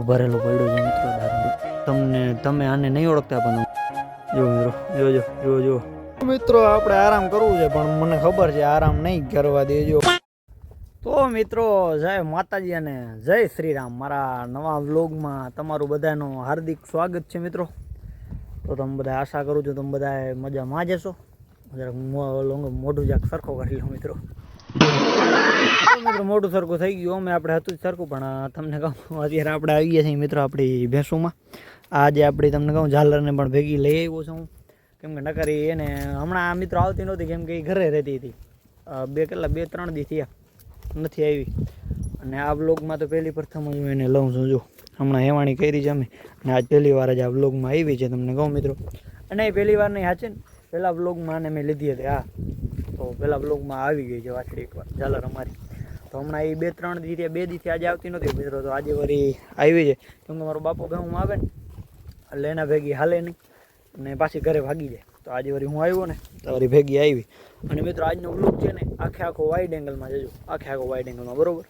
આખું ભરેલું પડ્યું છે મિત્રો દારૂ. તમને, તમે આને નહીં ઓળખતા પણ જો મિત્રો, જો જો મિત્રો, આપણે આરામ કરવું છે, પણ મને ખબર છે આરામ નહીં કરવા દેજો. તો મિત્રો, જય માતાજી અને જય શ્રી રામ મારા નવા વ્લોગમાં તમારું બધાનું હાર્દિક સ્વાગત છે મિત્રો. તો તમે બધા આશા કરું છું, તમે બધા મજામાં જશો જરાક મોઢું જાક સરખો કરી લો મિત્રો. મિત્રો મોટું સરખું થઈ ગયું. અમે આપણે હતું સરખું, પણ તમને કહું, અત્યારે આપણે આવી ગયા છીએ મિત્રો આપણી ભેંસોમાં. આજે આપણી, તમને કહું, ઝાલરને પણ ભેગી લઈ આવ્યો છું હું. કેમ કે નકરી એને, હમણાં આ મિત્રો આવતી નહોતી, કેમ કે એ ઘરે રહેતી હતી. બે કેટલા, બે, ત્રણ દી થયા. નથી આવી. અને આ બ્લોગમાં તો પહેલી પ્રથમ જ હું એને લઉં છું, જો. હમણાં હેવાણી કરી છે અમે. અને આજ પહેલી વાર જ આ બ્લોગમાં આવી છે, તમને કહું મિત્રો. અને એ પહેલી વાર નહીં, હાચે ને? પહેલાં બ્લોગમાં આને મેં લીધી હતી, હા. તો પહેલાં બ્લોગમાં આવી ગઈ છે વાછડી એકવાર, ઝાલર અમારી. તો હમણાં એ બે ત્રણ દી બે દીથી આજે આવતી નથી મિત્રો, તો આજે વળી આવી છે. કેમ કે મારો બાપો હું આવે ને, એટલે એના ભેગી હાલે નહીં અને પાછી ઘરે ભાગી જાય. તો આજે વળી હું આવ્યો ને, તો વળી ભેગી આવી. અને મિત્રો, આજનો બ્લોગ છે ને, આખે આખો વાઇડ એંગલમાં જજો. આખે આખો વાઇડ એંગલમાં બરોબર?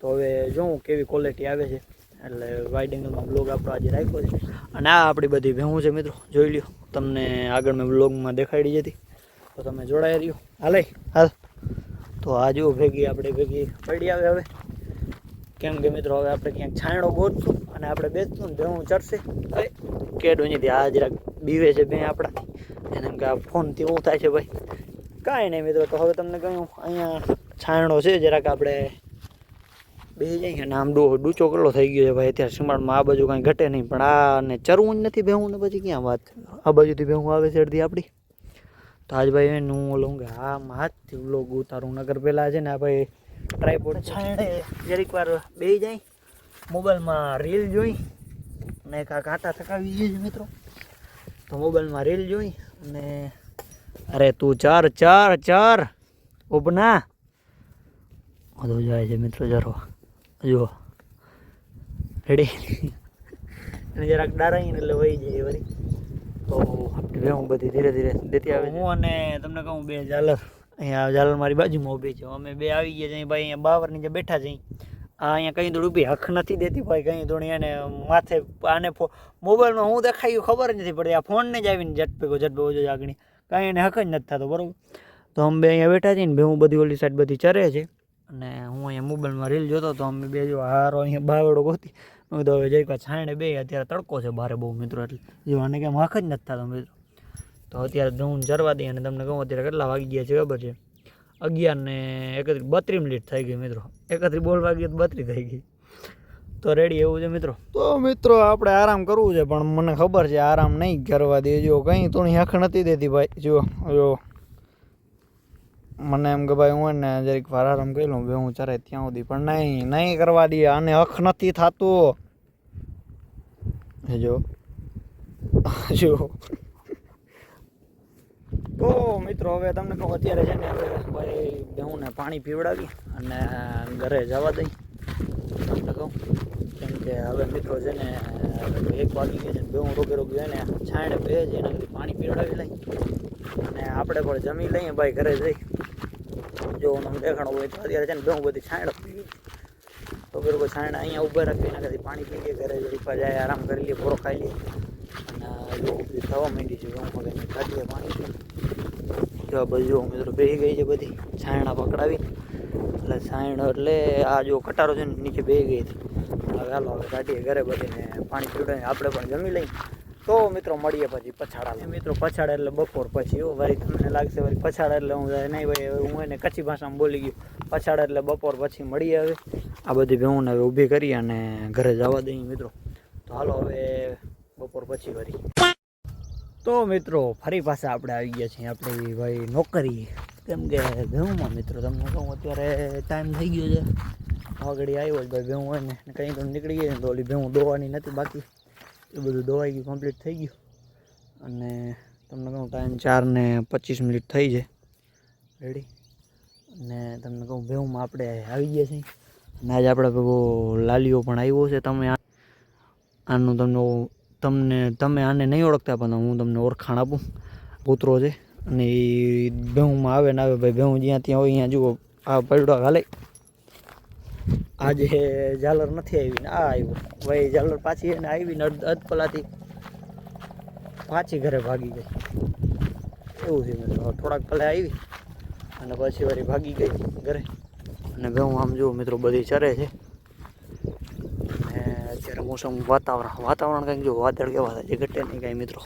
તો હવે જોઉં કેવી ક્વોલિટી આવે છે. એટલે વાઇડ એંગલમાં બ્લોગ આપણો આજે રાખ્યો છે. અને આ આપણી બધી ભેહું છે, મિત્રો. જોઈ લ્યો. તમને આગળ મેં બ્લોગમાં દેખાડી જતી. તો તમે જોડાઈ રહ્યો. હાલે? હાલ. તો આ જો ભેગી આપણે ભેગી પડી આવે હવે. કેમ કે મિત્રો, હવે આપણે ક્યાંક છાંયડો ગોતશું અને આપણે બેસશું ને હું ચડશે. એ કેડું આ જરાક બીવે છે બે આપણા. એને કે આ ફોનથી એવું થાય છે ભાઈ. કાંઈ નહીં મિત્રો, તો હવે તમને કહ્યું અહીંયા છાંયડો છે, જરાક આપણે બેસી જઈએ ને આમ ડો ડૂચો કેટલો થઈ ગયો છે ભાઈ, અત્યારે સીમાડમાં આ બાજુ કાંઈ ઘટે નહીં, પણ આ ને ચરવું જ નથી ભેહું ને પછી ક્યાં વાત આ બાજુથી ભેહું આવે છે અડધી આપણી. તો આજ ભાઈ કે હા હાથથી વ્લોગ ઉતારું. નગર પહેલાં છે ને આ ભાઈ ટ્રાયપોડ છાંયડે જરીક વાર બેસી જાય, મોબાઈલમાં રીલ જોઈ અને કાંક આટા થકાવી ગઈ છે મિત્રો. તો મોબાઈલમાં રીલ જોઈ અને અરે તું ચાર ચાર ચાર ઉપના બધું જાય છે મિત્રો જરો. જુઓ. રેડી અને જરાક ડારાઈને એટલે વહી જાય વળી તો આપણે હું બધી ધીરે ધીરે દેતી આવે હું અને તમને કહું બે ઝાલર. અહીંયા ઝાલર મારી બાજુમાં ઊભી છે. અમે બે આવી ગયા છીએ. ભાઈ અહીંયા બાવર નીચે બેઠા છીએ. આ અહીંયા કંઈ દોડ ઊભી હક નથી દેતી ભાઈ. કંઈ દોડી એને માથે આને ફો મોબાઈલમાં હું દેખાયું ખબર જ નથી પડતી. આ ફોનને જ આવીને ઝટ ભેગો ઝટ ભેગો જો આગળ. કાંઈ એને હક જ નથી થતો બરાબર? તો અમે બે અહીંયા બેઠા છીએ ને બે હું બધી ઓલી સાઈડ બધી ચરે છે. અને હું અહીંયા મોબાઈલમાં રીલ જોતો તો અમે બે જો હારો અહીંયા બાવડો ગોતી મેં કીધું હવે જઈ છાણે બે અત્યારે તડકો છે બારે બહુ મિત્રો, એટલે જીવાને કેમ વાંખ જ નથી થતો મિત્રો. તો અત્યારે હું જરવા દઈએ અને તમને કહું અત્યારે કેટલા વાગી ગયા છે ખબર છે? અગિયાર ને એકત્રીસ બત્રીસ મિનિટ થઈ ગઈ મિત્રો. એકત્રીસ બોલ વાગી તો બત્રીસ થઈ ગઈ. તો રેડી એવું છે મિત્રો? તો મિત્રો આપણે આરામ કરવું છે, પણ મને ખબર છે આરામ નહીં કરવા દેજો, કંઈ તો હખ નથી દેતી ભાઈ. જો જો મને એમ કે ભાઈ હું ને જરીક વાર આરામ કરી લઉં હું ચારે ત્યાં સુધી પણ નહીં નહીં કરવા દે, આને હક નથી થતું. જો જો તો મિત્રો, હવે તમને કહું, અત્યારે છે ને ભાઈ બેહુંને પાણી પીવડાવી અને ઘરે જવા દઈ. તમને કહું, કેમ કે હવે મિત્રો છે ને, એક વાગી ગઈ છે ને બેહું રોગે રોગે ને, છાંયડે બે છે એના પાણી પીવડાવી લઈ. અને આપણે પણ જમી લઈએ, ભાઈ ઘરે જઈ. જો મને દેખાડો હોય તો અત્યારે છે ને ઘઉં બધી છાંયડ પી તો પેલો છાંયડ અહીંયા ઊભા રાખી કદી પાણી પી ગઈ ઘરે રીપા જાય, આરામ કરી લઈએ પૂરો ખાઈ લઈએ અને જો બધી થવા માંડી છે ઘઉં મગજની કાઢીએ પાણી જો આ બધું જો મિત્રો બેસી ગઈ છે બધી છાયણા પકડાવી એટલે છાયણો એટલે આ જો કટારો છે ને નીચે બેસી ગઈ હતી હવે હાલો, હવે કાઢીએ ઘરે બધીને પાણી પીવડાવીને. આપણે પણ જમી લઈએ. તો મિત્રો મળીએ પછી પછાડા મિત્રો પછાડા એટલે બપોર પછી હો ભાઈ તમને લાગશે ભાઈ પછાડા એટલે હું નહીં ભાઈ હું એને કચ્છી ભાષામાં બોલી ગયું. પછાડા એટલે બપોર પછી મળીએ હવે. આ બધી ભેહુંને હવે ઊભી કરી અને ઘરે જવા દઈએ મિત્રો. તો હાલો હવે બપોર પછી વળી. તો મિત્રો ફરી પાછા આપણે આવી ગયા છીએ આપણી ભાઈ નોકરી. કેમ કે ભેહુંમાં મિત્રો તમને કહું, અત્યારે ટાઈમ થઈ ગયો છે. આગળ આવ્યો જ ભાઈ ભેહું હોય ને, કંઈ તો નીકળી ગઈ ને તો ઓલી ભેહું દોવાની નથી બાકી. એ બધું દોવાઈ ગયું કમ્પ્લીટ થઈ ગયું. અને તમને કહું, ટાઈમ ચાર ને પચીસ મિનિટ થઈ છે. રેડી અને તમને કહું ભેવું આપણે આવી ગયા છીએ. અને આજે આપણે ભેગો લાલીઓ પણ આવ્યો છે. તમે આનું તમને તમને તમે આને નહીં ઓળખતા, પણ હું તમને ઓળખાણ આપું. કૂતરો છે. અને એ ભેહુંમાં આવે ને આવે, ભાઈ ભેહું જ્યાં ત્યાં હોય અહીંયા જુઓ. આ પડડો હાલે. આજે ઝાલર નથી આવી ને આ આવ્યો. ભાઈ ઝાલર પાછી એને આવી ને અડધ કલાકથી પાછી ઘરે ભાગી ગઈ. એવું છે મિત્રો થોડાક પહેલાં આવી અને પછી વારી ભાગી ગઈ ઘરે. અને ઘઉં આમ જુઓ મિત્રો બધી ચરે છે. અત્યારે મોસમ વાતાવરણ વાતાવરણ કંઈક જો વાદળ કેવા થાય ઘટે નહીં કાંઈ મિત્રો.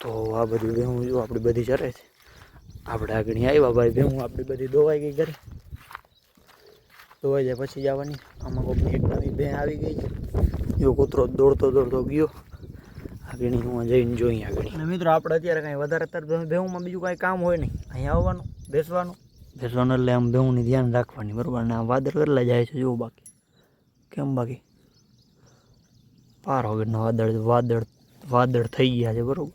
તો આ બધું ભેહું જો આપણી બધી ચરે છે. આપણે આગળ આવ્યા ભાઈ ભેહું આપણી બધી દોવાઈ ગઈ ઘરે. દોવાઈ જાય પછી જવાની. આમાં કોઈક એક નવી ભેં આવી ગઈ છે. જો કૂતરો દોડતો દોડતો ગયો. આગળ હું જઈને જોઈ આગળ અને મિત્રો આપણે અત્યારે કાંઈ વધારે અત્યારે ભેહુંમાં બીજું કાંઈ કામ હોય નહીં. અહીંયા આવવાનું બેસવાનું. બેસવાનું એટલે આમ ભેહુંની ધ્યાન રાખવાની બરાબર? અને આ વાદળ કેટલા જાય છે જોવું બાકી. કેમ બાકી? પાર વગરના વાદળ વાદળ વાદળ થઈ ગયા છે બરાબર?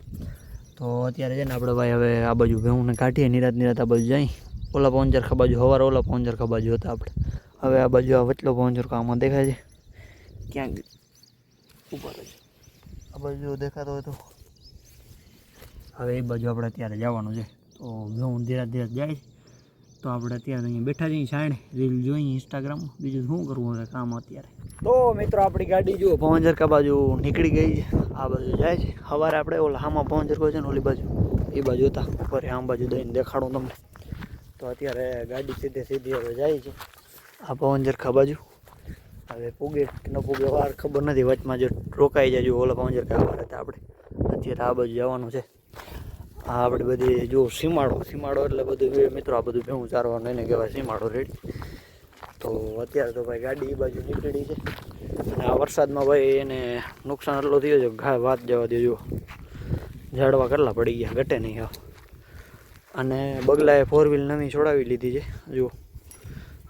તો અત્યારે છે ને આપણે ભાઈ હવે આ બાજુ ભેહુંને કાઢીએ નિરાત નિરાત આ બાજુ જાય. ઓલા પવનચરખા બાજુ હવાર ઓલા પવનચરખા બાજુ હતા આપણે. હવે આ બાજુ આ વચલો પવનચરખો આમાં દેખાય છે. ક્યાંક ઉપર જ આ બાજુ દેખાતો હોય તો. હવે એ બાજુ આપણે અત્યારે જવાનું છે. તો ઘઉં ધીરે ધીરે જાય છે. તો આપણે અત્યારે અહીંયા બેઠા જઈએ સાણે રીલ જોઈએ ઇન્સ્ટાગ્રામ બીજું શું કરવું હવે કામ અત્યારે? તો મિત્રો આપણી ગાડી જુઓ. પવનચરકા બાજુ નીકળી ગઈ છે. આ બાજુ જાય છે. સવારે આપણે ઓલા આમાં પવનચરકો છે ને ઓલી બાજુ. એ બાજુ હતા. ઉપર આમ બાજુ દઈને દેખાડું તમને. તો અત્યારે ગાડી સીધે સીધી હવે જાય છે. આ પવનચરખા બાજુ. હવે પૂગે કે ન પૂગે વાર ખબર નથી. વચમાં જો રોકાઈ જાય ઓલા ઓલા પવનચરખા સવારે હતા આપણે. અત્યારે આ બાજુ જવાનું છે. આ આપણે બધી જો સીમાડો સીમાડો એટલે બધું મિત્રો આ બધું ભેવું ચારવાનું એને કહેવાય સીમાડો રેડી. તો અત્યારે તો ભાઈ ગાડી એ બાજુ નીકળી છે. અને આ વરસાદમાં ભાઈ એને નુકસાન એટલું થયું છે ઘા વાત જવા દેજો. ઝાડવા કેટલા પડી ગયા, ઘટે નહીં હા અને બગલાએ ફોર વ્હીલ નવી છોડાવી લીધી છે. જુઓ.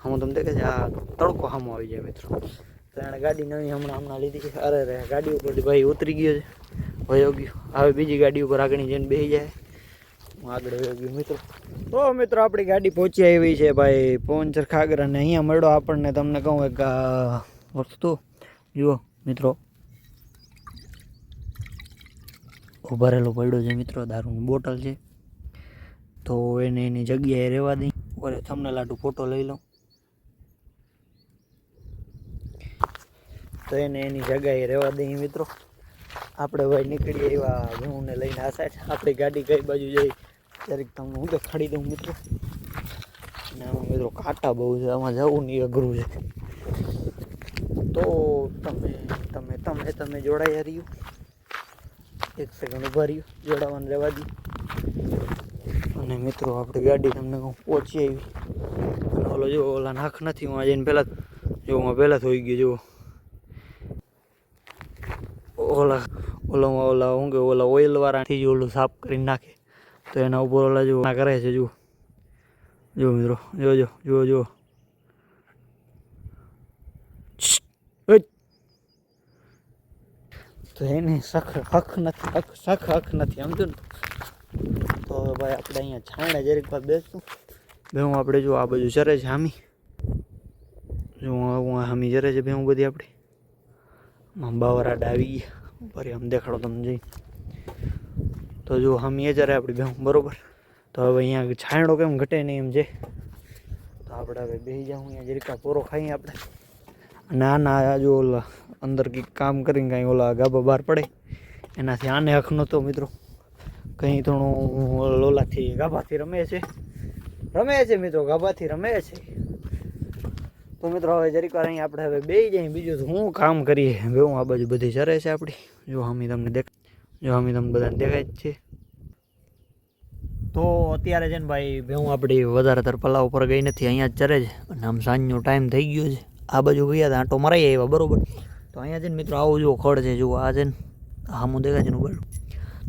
હું તમને દેખે છે, આ તડકો સામો આવી જાય મિત્રો. એણે ગાડી નવી હમણાં હમણાં લીધી છે. અરે રે, ગાડી ઉપર ભાઈ ઉતરી ગયો છે. વયો ગયો. હવે બીજી ગાડી ઉપર આગળ જઈને બેસી જાય. હું આગળ વયો ગયો મિત્રો. તો મિત્રો, આપણી ગાડી પહોંચી આવી છે ભાઈ પવનચર ખાગર અને અહીંયા મળ્યો આપણને. તમને કહું એક વસ્તુ. જુઓ મિત્રો. ઉભારેલો પડ્યો છે મિત્રો. દારૂની બોટલ છે. તો એને એની જગ્યાએ રહેવા દઈ તમને લાટુ ફોટો લઈ લઉં. તો એને એની જગ્યાએ રહેવા દઈએ મિત્રો. આપણે ભાઈ નીકળીએ એવા ઘઉંને લઈને આ સાઈડ. આપણી ગાડી કઈ બાજુ જઈ. ત્યારે તમને હું દેખાડી દઉં મિત્રો. અને આમાં મિત્રો કાંટા બહુ છે. આમાં જવું નહીં, અઘરું છે. તો તમે તમે તમે તમે જોડાઈ રહ્યું. એક સેકન્ડ ઊભા રહ્યું. જોડાવાનું રહેવા દઉં અને મિત્રો આપણી ગાડી તમને પહોંચી આવી. ઓલો જો, ઓલા નાખ નથી, હું આજે પહેલાં જો હું પહેલાં થઈ ગયો, જો. ઓલા, ઓલામાં ઓલા શું કે ઓલા ઓઇલ વાળાથી જ ઓલું સાફ કરીને નાખે. તો એના ઉપર ઓલા જો ના કરે છે, જુઓ. જો મિત્રો જોજો જુઓ જુઓ તો એને સખ હક નથી, હક સખ હક નથી, સમજો ને. તો ભાઈ આપણે અહીંયા છાણે જરીક વાર બેસતું ભેહું આપણે જો આ બાજુ ચરે છે હામી. જો હું હામી ચરે છે ભેહું બધી આપણી. બાવરાડ આવી ગયા. ઉપર આમ દેખાડો તમને જઈ તો જો આમ એ જ્યારે આપણી ભેહું બરોબર? તો હવે અહીંયા છાંયડો કેમ ઘટે નહીં એમ છે? તો આપણે હવે બેસી જાઉં અહીંયા જરીકા પોરો ખાઈએ આપણે. અને આના જો ઓલા અંદર કંઈક કામ કરીને કાંઈ ઓલા ગાભા બહાર પડે. એનાથી આને હક નહોતો મિત્રો. કંઈ થોડું લોલાથી ગાભાથી રમે છે. રમે છે મિત્રો, ગાભાથી રમે છે. તો મિત્રો, હવે જરીક વાર અહીં આપણે હવે બે જઈએ. બીજું શું કામ કરીએ? હવે હું આ બાજુ બધી ચરે છે આપણી. જો અમે તમને દેખ જો હમી તમને બધાને દેખાય જ છે. તો અત્યારે છે ને ભાઈ ભેહું આપણી વધારે તર પલાવ ઉપર ગઈ નથી, અહીંયા જ ચરે છે. અને આમ સાંજનો ટાઈમ થઈ ગયો છે. આ બાજુ ગયા હતા, આંટો મરાઈ આવ્યા, બરોબર. તો અહીંયા છે ને મિત્રો, આવું જો ખડ છે જુઓ આ છે ને આમું દેખાય છે ને ઉપર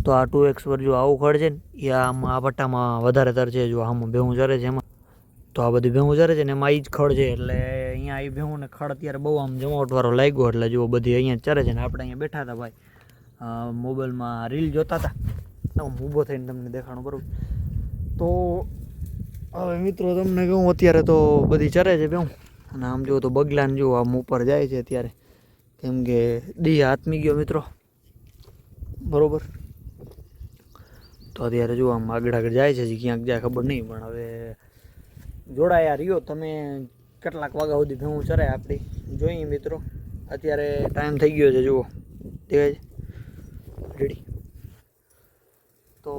તો આ ટુ એક્સ પર જો આવું ખડ છે ને, એ આમ આ પટ્ટામાં વધારે તર છે, જો આમ ભેહું ચરે છે એમાં. તો આ બધી ભેહું ચરે છે ને એમાં એ જ ખડ છે એટલે અહીંયા એ ભેહું ને ખડ અત્યારે બહુ આમ જમાવટવાળો લાગ્યો એટલે જુઓ બધી અહીંયા ચરે છે ને આપણે અહીંયા બેઠા હતા ભાઈ. મોબાઈલમાં રીલ જોતા હતા. હું ઊભો થઈને તમને દેખાણું બરાબર તો હવે મિત્રો તમને કહું અત્યારે તો બધી ચરે છે ભેહું. અને આમ જુઓ તો બગલાને જુઓ આમ ઉપર જાય છે અત્યારે. કેમ કે દી હાથમી ગયો મિત્રો. બરોબર. તો અત્યારે જુઓ આમ આગળ આગળ જાય છે ક્યાંક જાય ખબર નહીં, પણ હવે જોડાયા રહ્યો. તમે કેટલાક વાગ્યા સુધી ભેહું ચરે આપણી. જોઈએ મિત્રો, અત્યારે ટાઈમ થઈ ગયો છે, જુઓ. દેખાય છે રેડી. તો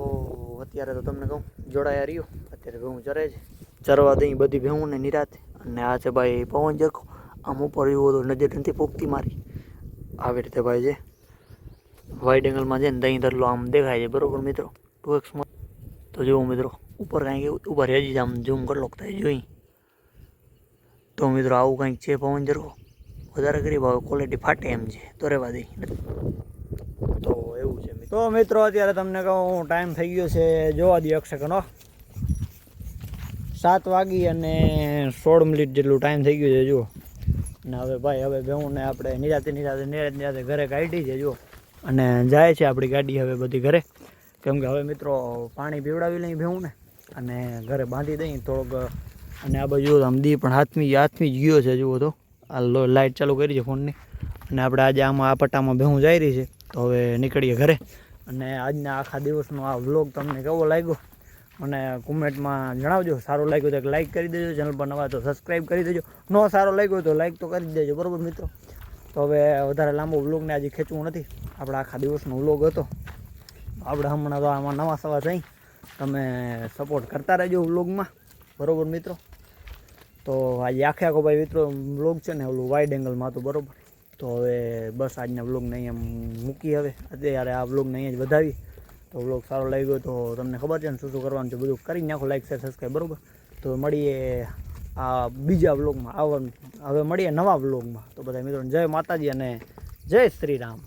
અત્યારે તો તમને કહું, જોડાયા રહ્યો. અત્યારે ભેહું ચરે છે. ચરવા દઈ બધી ભેહુંને નિરાતે. અને આ છે ભાઈ પવન જરખો આમ ઉપર એવો તો નજર નથી પોખતી મારી. આવી રીતે ભાઈ છે. વાઇડ એંગલમાં છે ને દહીં ધરલો આમ દેખાય છે. બરોબર મિત્રો? ટુ એક્સમાં તો જુઓ મિત્રો, ઉપર કાંઈક ઉપર હજી આમ ઝૂમ કરલો થાય, જોઈ. તો મિત્રો આવું કંઈક છે પવન જરખો વધારે ગરીબ ભાવે ક્વોલિટી ફાટે એમ છે તો રહેવા તો એવું છે. તો મિત્રો, અત્યારે તમને કહું ટાઈમ થઈ ગયો છે, જોવા દઈએ એક સેકન્ડ સાત વાગી અને સોળ મિનિટ જેટલું ટાઈમ થઈ ગયું છે, જુઓ. ને હવે ભાઈ, હવે ભેહુંને આપણે નિરાતે નિરાતે નિરાતે નિરાતે ઘરે કાઢી છે, જુઓ. અને જાય છે આપણી ગાડી હવે બધી ઘરે. કેમ કે હવે મિત્રો પાણી પીવડાવી લઈ ભેહુંને અને ઘરે બાંધી દઈ થોડોક, અને આ બાજુ આમ દી પણ હાથમી હાથમી જ ગયો છે, જુઓ તો. આ લાઇટ ચાલુ કરી છે ફોનની. અને આપણે આજે આમાં આ પટ્ટામાં ભેહું જઈ રહી છે. તો હવે નીકળીએ ઘરે. અને આજના આખા દિવસનો આ વ્લોગ તમને કેવો લાગ્યો? મને કોમેન્ટમાં જણાવજો. સારો લાગ્યો તો એક લાઇક કરી દેજો. ચેનલ પર નવા તો સબસ્ક્રાઈબ કરી દેજો. ન સારો લાગ્યો તો લાઇક તો કરી દેજો. બરાબર મિત્રો? તો હવે વધારે લાંબો વ્લોગને આજે ખેંચવું નથી. આપણા આખા દિવસનો વ્લોગ હતો. આપણે હમણાં તો આમાં નવા સવા થઈ. તમે સપોર્ટ કરતા રહેજો વ્લોગમાં બરાબર મિત્રો? તો આજે આખે આખો ભાઈ મિત્રો વ્લોગ છે ને ઓલું વાઇડ એંગલમાં હતું, બરાબર? તો હવે બસ આજના વ્લોગને અહીંયા મૂકી હવે. અત્યારે આ વ્લોગને અહીંયા જ વધાવી. તો વ્લોગ સારો લાગ્યો તો તમને ખબર છે ને શું શું કરવાનું છે બધું કરી નાખો લાઈક શેર સબસ્ક્રાઈબ બરાબર? તો મળીએ આ બીજા વ્લોગમાં આવવાનું. હવે મળીએ નવા વ્લોગમાં તો બધા મિત્રોને જય માતાજી અને જય શ્રી રામ.